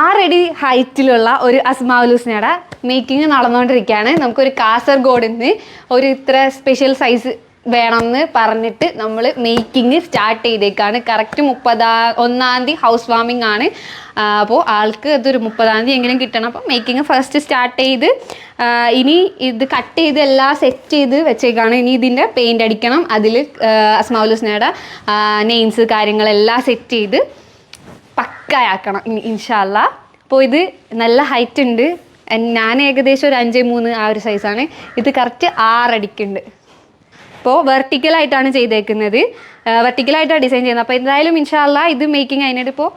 ആറടി ഹൈറ്റിലുള്ള ഒരു അസ്മാവലൂസിനയുടെ മേക്കിംഗ് നടന്നുകൊണ്ടിരിക്കുകയാണ്. നമുക്കൊരു കാസർഗോഡ് നിന്ന് ഒരു ഇത്ര സ്പെഷ്യൽ സൈസ് വേണമെന്ന് പറഞ്ഞിട്ട് നമ്മൾ മേക്കിംഗ് സ്റ്റാർട്ട് ചെയ്തേക്കാണ്. കറക്റ്റ് മുപ്പതാ ഒന്നാം തീയതി ഹൗസ് വാമിംഗ് ആണ്. അപ്പോൾ ആൾക്ക് അതൊരു മുപ്പതാം തീയതി എങ്കിലും കിട്ടണം. അപ്പോൾ മേക്കിംഗ് ഫസ്റ്റ് സ്റ്റാർട്ട് ചെയ്ത് ഇനി ഇത് കട്ട് ചെയ്ത് എല്ലാം സെറ്റ് ചെയ്ത് വെച്ചേക്കാണ്. ഇനി ഇതിന്റെ പെയിന്റ് അടിക്കണം. അതിൽ അസ്മാവുലൂസിനയുടെ നെയിംസ് കാര്യങ്ങളെല്ലാം സെറ്റ് ചെയ്ത് പക്കയാക്കണം ആക്കണം ഇൻഷാല്ല അപ്പോൾ ഇത് നല്ല ഹൈറ്റ് ഉണ്ട്. ഞാൻ ഏകദേശം ഒരു അഞ്ച് മൂന്ന് ആ ഒരു സൈസാണ് ഇത് കറക്റ്റ് ആറടിക്കുണ്ട്. അപ്പോൾ വെർട്ടിക്കലായിട്ടാണ് ചെയ്തേക്കുന്നത്. വെർട്ടിക്കലായിട്ടാണ് ഡിസൈൻ ചെയ്യുന്നത്. അപ്പോൾ എന്തായാലും ഇൻഷാല്ല ഇത് മേക്കിംഗ് അതിനായിട്ട് ഇപ്പോൾ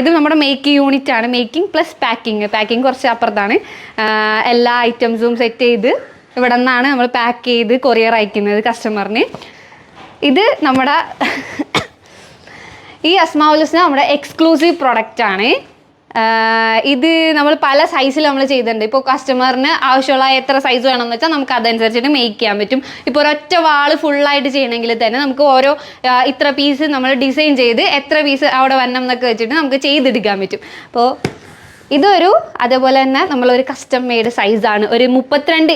ഇത് നമ്മുടെ മേക്കിംഗ് യൂണിറ്റ് ആണ്. മേക്കിംഗ് പ്ലസ് പാക്കിങ് പാക്കിംഗ് കുറച്ച് അപ്പുറത്താണ്. എല്ലാ ഐറ്റംസും സെറ്റ് ചെയ്ത് ഇവിടെ നിന്നാണ് നമ്മൾ പാക്ക് ചെയ്ത് കൊറിയർ അയക്കുന്നത് കസ്റ്റമറിന് ഇത് നമ്മുടെ ഈ അസ്മാവുലുസ്ന നമ്മുടെ എക്സ്ക്ലൂസീവ് പ്രൊഡക്റ്റ് ആണ്. ഇത് നമ്മൾ പല സൈസിൽ നമ്മൾ ചെയ്തിട്ടുണ്ട്. ഇപ്പോൾ കസ്റ്റമറിന് ആവശ്യമുള്ള എത്ര സൈസ് വേണമെന്ന് വെച്ചാൽ നമുക്ക് അതനുസരിച്ചിട്ട് മേക്ക് ചെയ്യാൻ പറ്റും. ഇപ്പോൾ ഒരൊറ്റ വാൾ ഫുള്ളായിട്ട് ചെയ്യണമെങ്കിൽ തന്നെ നമുക്ക് ഓരോ ഇത്ര പീസ് നമ്മൾ ഡിസൈൻ ചെയ്ത് എത്ര പീസ് അവിടെ വരണം എന്നൊക്കെ വെച്ചിട്ട് നമുക്ക് ചെയ്തെടുക്കാൻ പറ്റും. അപ്പോൾ ഇതൊരു അതേപോലെ തന്നെ നമ്മളൊരു കസ്റ്റം മെയ്ഡ് സൈസാണ് ഒരു മുപ്പത്തിരണ്ട്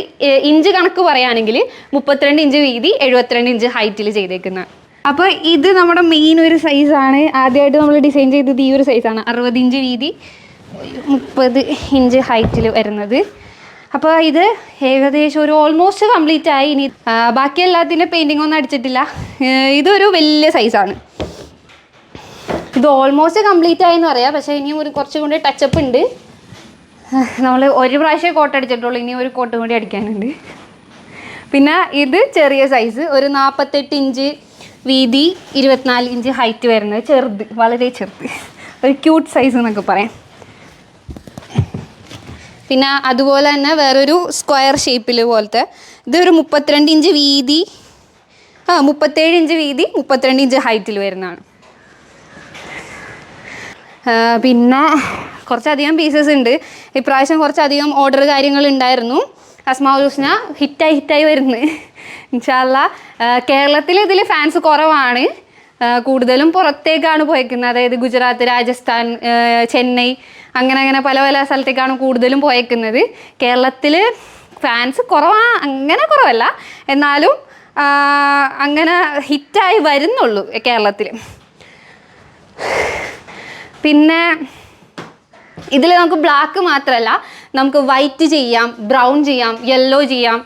ഇഞ്ച് കണക്ക് പറയുകയാണെങ്കിൽ മുപ്പത്തിരണ്ട് ഇഞ്ച് വീതി എഴുപത്തിരണ്ട് ഇഞ്ച് ഹൈറ്റിൽ ചെയ്തേക്കുന്ന അപ്പോൾ ഇത് നമ്മുടെ മെയിൻ ഒരു സൈസാണ് ആദ്യമായിട്ട് നമ്മൾ ഡിസൈൻ ചെയ്തത് ഈ ഒരു സൈസാണ് അറുപത് ഇഞ്ച് വീതി മുപ്പത് ഇഞ്ച് ഹൈറ്റിൽ വരുന്നത്. അപ്പോൾ ഇത് ഏകദേശം ഒരു ഓൾമോസ്റ്റ് കംപ്ലീറ്റ് ആയി. ഇനി ബാക്കി എല്ലാത്തിന്റെ പെയിന്റിംഗ് ഒന്നും അടിച്ചിട്ടില്ല. ഇതൊരു വലിയ സൈസാണ് ഇത് ഓൾമോസ്റ്റ് കംപ്ലീറ്റ് ആയി എന്ന് പറയാം. പക്ഷേ ഇനിയും ഒരു കുറച്ചും കൂടി ടച്ചപ്പ് ഉണ്ട്. നമ്മൾ ഒരു പ്രാവശ്യം കോട്ട് അടിച്ചിട്ടുള്ളൂ. ഇനി ഒരു കോട്ടും കൂടി അടിക്കാനുണ്ട്. പിന്നെ ഇത് ചെറിയ സൈസ് ഒരു നാൽപ്പത്തെട്ട് ഇഞ്ച് വീതി ഇരുപത്തിനാല് ഇഞ്ച് ഹൈറ്റ് വരുന്നത് ചെറുത് വളരെ ചെറുത്. ഒരു ക്യൂട്ട് സൈസ് എന്നൊക്കെ പറയാം. പിന്നെ അതുപോലെ തന്നെ വേറൊരു സ്ക്വയർ ഷേപ്പിൽ പോലത്തെ ഇതൊരു മുപ്പത്തിരണ്ട് ഇഞ്ച് വീതി ആ മുപ്പത്തേഴ് ഇഞ്ച് വീതി മുപ്പത്തിരണ്ട് ഇഞ്ച് ഹൈറ്റിൽ വരുന്നതാണ്. പിന്നെ കുറച്ചധികം പീസസ് ഉണ്ട്. ഇപ്രാവശ്യം കുറച്ചധികം ഓർഡർ കാര്യങ്ങൾ ഉണ്ടായിരുന്നു. അസ്മാവുലൂസ്ന ഹിറ്റായി ഹിറ്റായി വരുന്നു. ഇൻഷാല്ല കേരളത്തിൽ ഇതിൽ ഫാൻസ് കുറവാണ്. കൂടുതലും പുറത്തേക്കാണ് പോയേക്കുന്നത്. അതായത് ഗുജറാത്ത് രാജസ്ഥാൻ ചെന്നൈ അങ്ങനെ അങ്ങനെ പല പല സ്ഥലത്തേക്കാണ് കൂടുതലും പോയേക്കുന്നത്. കേരളത്തിൽ ഫാൻസ് കുറവാ അങ്ങനെ കുറവല്ല. എന്നാലും അങ്ങനെ ഹിറ്റായി വരുന്നുള്ളൂ കേരളത്തിൽ പിന്നെ ഇതിൽ നമുക്ക് ബ്ലാക്ക് മാത്രമല്ല നമുക്ക് വൈറ്റ് ചെയ്യാം ബ്രൗൺ ചെയ്യാം യെല്ലോ ചെയ്യാം